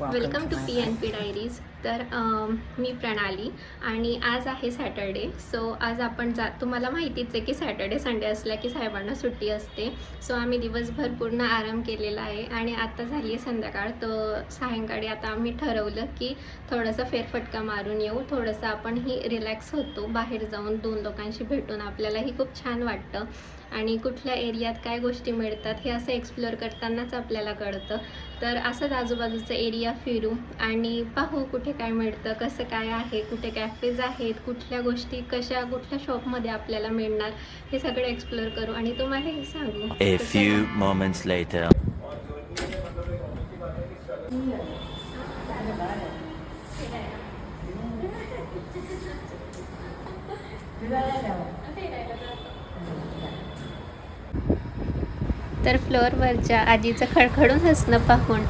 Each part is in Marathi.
Welcome to P N P diaries तर मी प्रणाली आणि आज आहे सॅटर्डे सो आज आपण जा तुम्हाला माहितीच आहे की सॅटर्डे संडे असला की साहेबांना सुट्टी असते. सो आम्ही दिवसभर पूर्ण आराम केलेला आहे आणि आता झाली आहे संध्याकाळ. तर सायंकाळी आता आम्ही ठरवलं की थोडंसं फेरफटका मारून येऊ. थोडंसं आपणही रिलॅक्स होतो. बाहेर जाऊन दोन लोकांशी भेटून आपल्यालाही खूप छान वाटतं. आणि कुठल्या एरियात काय गोष्टी मिळतात हे असं एक्सप्लोअर करतानाच आपल्याला कळतं. तर असंच आजूबाजूचं एरिया फिरू आणि पाहू कुठे काय मिळतं कसं काय आहे कुठे कॅफेज आहेत कुठल्या गोष्टी कशा कुठल्या शॉपमध्ये आपल्याला मिळणार हे सगळं एक्सप्लोअर करू आणि तुम्हाला हे सांगू. A तर few moments later. तर फ्लोअरवरच्या आजीचं खडखडून हसणं पाहून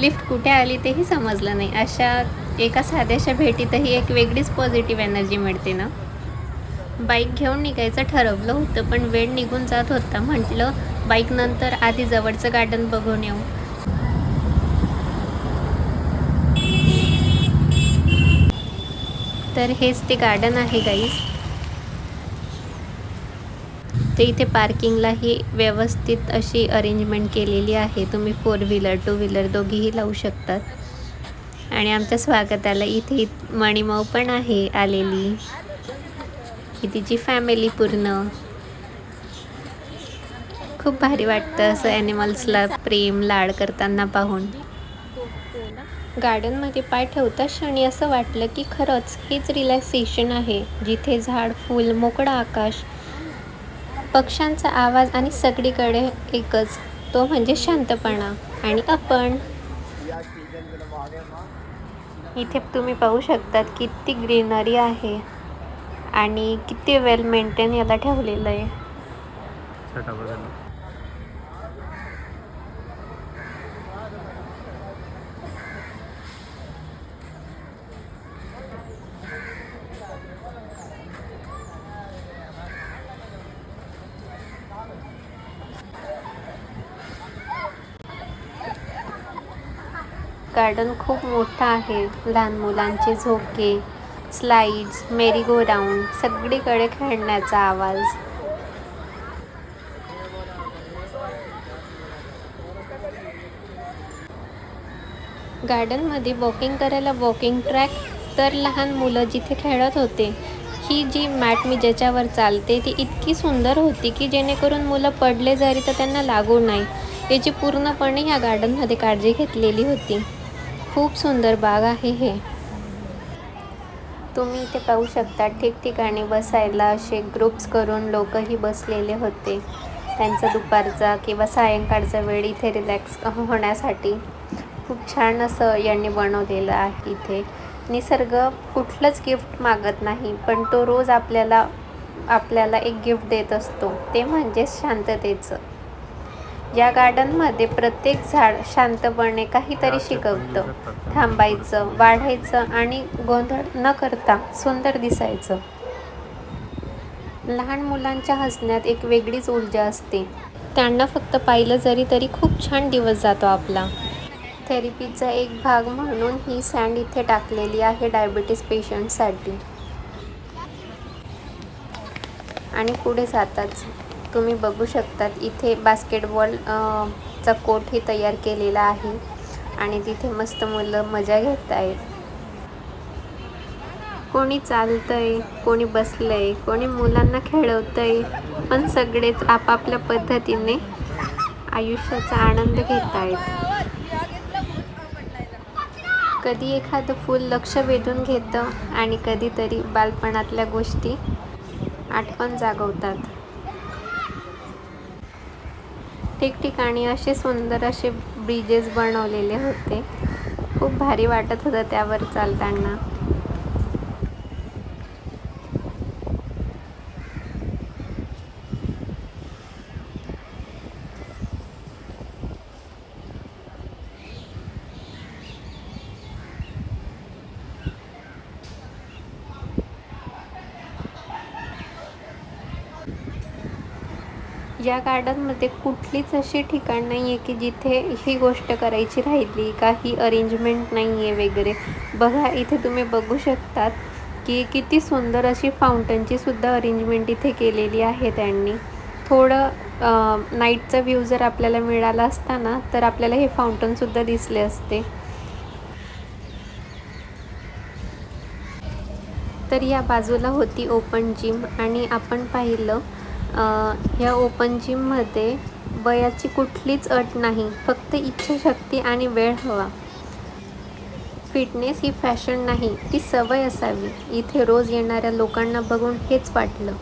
लिफ्ट कुठे आली तेही समजलं नाही. अशा एका साध्याशा भेटीतही एक वेगळीच पॉझिटिव्ह एनर्जी मिळते ना? बाईक घेऊन निघायचं ठरवलं होतं पण वेळ निघून जात होता. म्हटलं बाईक नंतर आधी जवळचं गार्डन बघून येऊ. तर हेच ते गार्डन आहे गाईस तर इथे पार्किंगलाही व्यवस्थित अशी अरेंजमेंट केलेली आहे. तुम्ही फोर व्हीलर टू व्हीलर दोघीही लावू शकतात. आणि आमच्या स्वागताला इथे मणिमाऊ पण आहे आलेली. ही तिची फॅमिली पूर्ण. खूप भारी वाटतं असं ॲनिमल्सला प्रेम लाड करताना पाहून. गार्डनमध्ये पाय ठेवता क्षणी असं वाटलं की खरंच हेच रिलॅक्सेशन आहे. जिथे झाड फूल मोकळं आकाश पक्ष्यांचा आवाज आणि सगळीकडे एकच तो म्हणजे शांतपणा. आणि आपण? इथे तुम्ही पाहू शकतात किती ग्रीनरी आहे आणि किती वेल मेंटेन याला ठेवलेलं आहे. गार्डन खूप मोठं आहे. लहान मुलांचे झोके स्लाइड्स मेरी गो राऊंड सगळीकडे खेळण्याचा आवाज. गार्डनमध्ये वॉकिंग करायला वॉकिंग ट्रॅक तर लहान मुलं जिथे खेळत होते ही जी मॅट मी ज्याच्यावर चालते ती इतकी सुंदर होती की जेणेकरून मुलं पडले जरी तर त्यांना लागू नाही. याची पूर्णपणे ह्या गार्डनमध्ये काळजी घेतलेली होती. खूप सुंदर बाग आहे हे. तुम्ही इथे पाहू शकता ठिकठिकाणी बसायला असे ग्रुप्स करून लोकही बसलेले होते. त्यांचा दुपारचा किंवा सायंकाळचा वेळ इथे रिलॅक्स होण्यासाठी. खूप छान असं यांनी बनवलेलं आहे इथे. निसर्ग कुठलंच गिफ्ट मागत नाही पण तो रोज आपल्याला आपल्याला एक गिफ्ट देत असतो. ते म्हणजेच शांततेचं. या गार्डनमध्ये प्रत्येक झाड शांतपणे काहीतरी शिकवतं. थांबायचं वाढायचं आणि गोंधळ न करता सुंदर दिसायचं. लहान मुलांच्या हसण्यात एक वेगळीच ऊर्जा असते. त्यांना फक्त पाहिलं जरी तरी खूप छान दिवस जातो आपला. थेरपीचा एक भाग म्हणून ही सँड इथे टाकलेली आहे डायबिटीस पेशंटसाठी. आणि पुढे जाताच. तुम्ही बघू शकतात इथे बास्केटबॉल चा कोटही तयार केलेला आहे आणि तिथे मस्त मुलं मजा घेत आहेत कोणी चालतंय कोणी बसलंय कोणी मुलांना खेळवतंय पण सगळेच आपापल्या पद्धतीने आयुष्याचा आनंद घेत आहेत कधी एखादं फूल लक्ष वेधून घेतं आणि कधीतरी बालपणातल्या गोष्टी आठवण जागवतात. ठिकठिकाणी असे सुंदर असे ब्रिजेस बनवलेले होते. खूप भारी वाटत होतं त्यावर चालताना. या गार्डनमध्ये कुठलीच अशी ठिकाण नाही आहे की जिथे ही गोष्ट करायची राहिली काही अरेंजमेंट नाही आहे वगैरे. बघा इथे तुम्ही बघू शकतात की किती सुंदर अशी फाउंटनची सुद्धा अरेंजमेंट इथे केलेली आहे त्यांनी. थोडं नाईटचा व्ह्यू जर आपल्याला मिळाला असता ना तर आपल्याला हे फाउंटनसुद्धा दिसले असते. तर या बाजूला होती ओपन जिम आणि आपण पाहिलं ह्या ओपन जिममध्ये वयाची कुठलीच अट नाही. फक्त इच्छाशक्ती आणि वेळ हवा. फिटनेस ही फॅशन नाही ती सवय असावी. इथे रोज येणाऱ्या लोकांना बघून हेच वाटलं.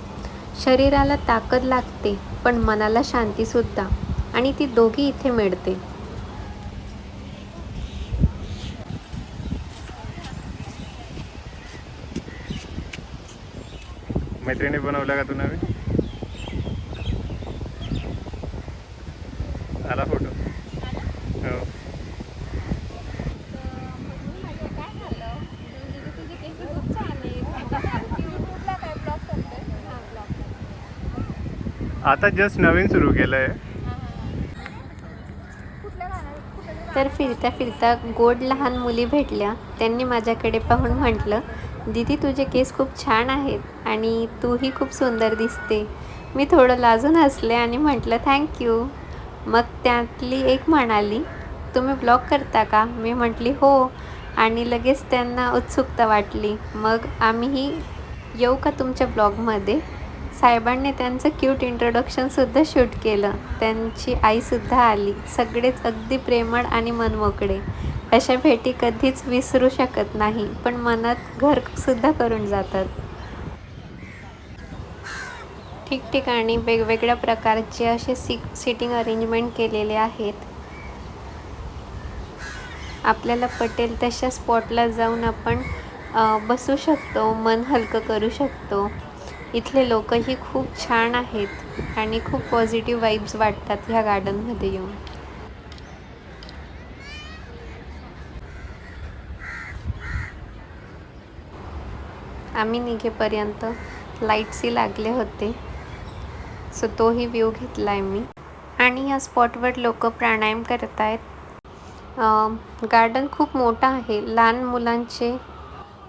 शरीराला ताकद लागते पण मनाला शांतीसुद्धा आणि ती दोघी इथे मिळते. मैत्रिणी बनवला का तू नवीन आला फोटो. हो. आता जस्ट नवीन सुरू केलंय. तर फिरता फिरता गोड लहान मुली भेटल्या. त्यांनी माझ्याकडे पाहून म्हटलं दीदी तुझे केस खूप छान आहेत आणि तूही खूप सुंदर दिसते. मी थोडं लाजून हसले आणि म्हटलं थँक्यू मग त्यातली एक म्हणाली तुम्ही ब्लॉग करता का? मी म्हटली हो. आणि लगेच त्यांना उत्सुकता वाटली मग आम्हीही येऊ का तुमच्या ब्लॉगमध्ये? साहेबांनी त्यांचं क्यूट इंट्रोडक्शनसुद्धा शूट केलं. त्यांची आईसुद्धा आली सगळेच अगदी प्रेमळ आणि मनमोकळे. अशा भेटी कधीच विसरू शकत नाही पण मनात घरसुद्धा करून जातात. ठिकठिकाणी वेगवेगळ्या प्रकारचे असे सी सिटिंग अरेंजमेंट केलेले आहेत. आपल्याला पटेल तशा स्पॉटला जाऊन आपण बसू शकतो मन हलकं करू शकतो. इथले लोकही खूप छान आहेत आणि खूप पॉझिटिव्ह वाईब्स वाटतात ह्या गार्डनमध्ये येऊन. आम्ही निघेपर्यंत लाईट्सही लागले होते. सो तोही व्ह्यू घेतला आहे मी. आणि या स्पॉटवर लोक प्राणायाम करत आहेत गार्डन खूप मोठं आहे. लहान मुलांचे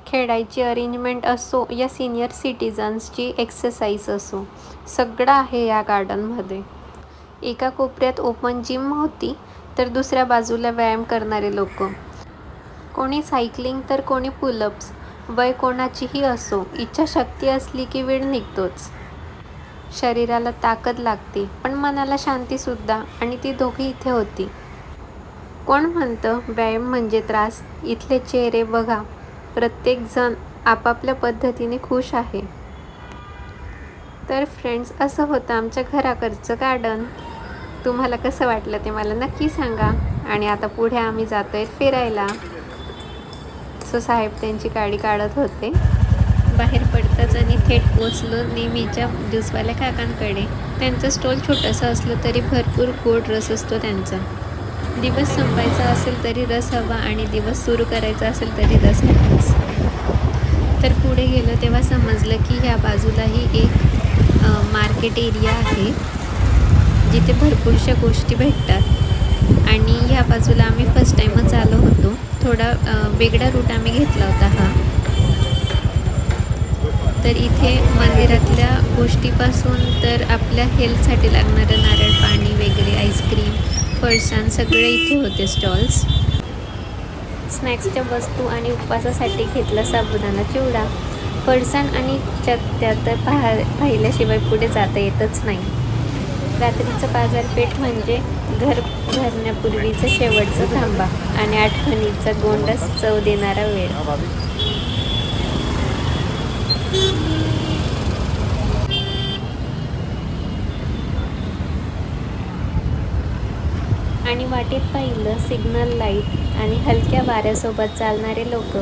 खेळायची अरेंजमेंट असो या सिनियर सिटिझन्सची एक्सरसाइज असो. सगळं आहे या गार्डनमध्ये एका कोपऱ्यात ओपन जिम होती तर दुसऱ्या बाजूला व्यायाम करणारे लोक. कोणी सायकलिंग तर कोणी पुलअप्स वय कोणाचीही असो. इच्छाशक्ती असली की वेळ निघतोच. शरीराला ताकद लागते पण मनाला शांतीसुद्धा आणि ती दोघी इथे होती. कोण म्हणतं व्यायाम म्हणजे त्रास? इथले चेहरे बघा. प्रत्येकजण आपापल्या पद्धतीने खुश आहे. तर फ्रेंड्स असं होतं आमच्या घराकडचं गार्डन तुम्हाला कसं वाटलं ते मला नक्की सांगा. आणि आता पुढे आम्ही जातो आहे फिरायला. सो साहेब त्यांची गाडी काढत होते. बाहेर पडताच आणि थेट पोचलो नेहमीच्या ज्यूसवाल्या काकांकडे. त्यांचं स्टॉल छोटासा असलं तरी भरपूर गोड रस असतो त्यांचा. दिवस संपायचा असेल तरी रस हवा आणि दिवस सुरू करायचा असेल तरी रस हवाच. तर पुढे गेलो तेव्हा समजलं की ह्या बाजूलाही एक मार्केट एरिया आहे जिथे भरपूरशा गोष्टी भेटतात. आणि ह्या बाजूला आम्ही फर्स्ट टाईमच आलो होतो. थोडा वेगळा रूट आम्ही घेतला होता हा. तर इथे मंदिरातल्या गोष्टीपासून तर आपल्या हेल्थसाठी लागणारं नारळ पाणी वगैरे आईस्क्रीम फरसाण सगळे इथे होते स्टॉल्स स्नॅक्सच्या वस्तू आणि उपवासासाठी घेतला साबुदाणा चिवडा. फरसाण आणि चत्या तर पाहा पाहिल्याशिवाय पुढे जाता येतच नाही. रात्रीचं बाजारपेठ म्हणजे घर भरण्यापूर्वीचं शेवटचं थांबा आणि आठवणीचा गोंडस चव देणारा वेळ. आणि वाटेत पाहिलं सिग्नल लाइट आणि हलक्या वाऱ्यासोबत चालणारे लोक.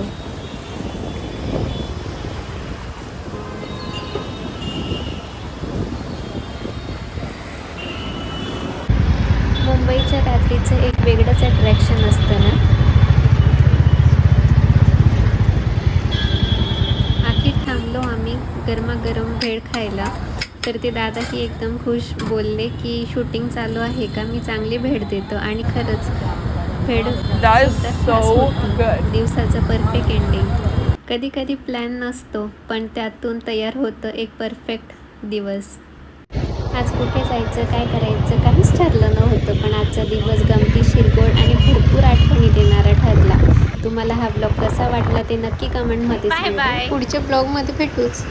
मुंबईच्या रात्रीचं एक वेगळंच अट्रॅक्शन असतं ना आखिर थांबलो आम्ही गरमागरम भेळ खायला. तर ते दादाही एकदम खुश बोलले की शूटिंग चालू आहे का? मी चांगली भेट देतो. आणि खरंच भेट. दिवसाचं परफेक्ट एंडिंग कधी कधी प्लॅन नसतो पण त्यातून तयार होतं एक परफेक्ट दिवस. आज कुठे जायचं काय करायचं काहीच ठरलं नव्हतं पण आजचा दिवस गमती शिरगोड आणि भरपूर आठवणी देणारा ठरला. तुम्हाला हा ब्लॉग कसा वाटला ते नक्की कमेंटमध्ये. पुढच्या ब्लॉगमध्ये भेटूच.